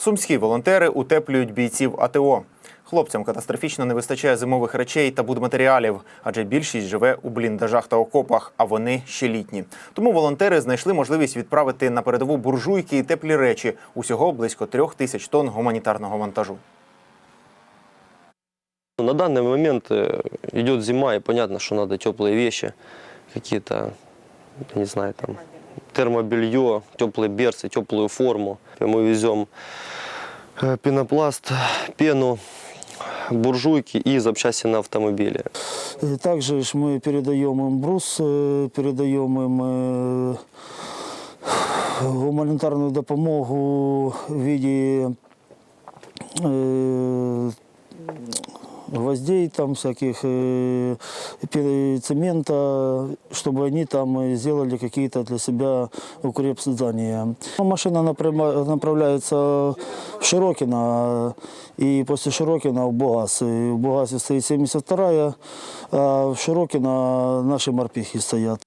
Сумські волонтери утеплюють бійців АТО. Хлопцям катастрофічно не вистачає зимових речей та будматеріалів, адже більшість живе у бліндажах та окопах, а вони ще літні. Тому волонтери знайшли можливість відправити на передову буржуйки і теплі речі. Усього близько трьох тисяч тонн гуманітарного вантажу. Ну, На данный момент э, идет зима, и понятно, что надо теплые вещи, какие-то, я не знаю, там, термобелье, теплые берцы, теплую форму. И Мы везем э, пенопласт, пену, буржуйки и запчасти на автомобиле. И Также ж мы передаем им брус, э, передаем им э, гуманитарную допомогу в виде э, гвоздей там всяких, э, пе- цемента, чтобы они там э, сделали какие-то для себя укрепздания. Машина напряма- направляется в Широкино, и после Широкина в Бугас. И в Бугасе стоит 72-я, а в Широкино наши морпехи стоят.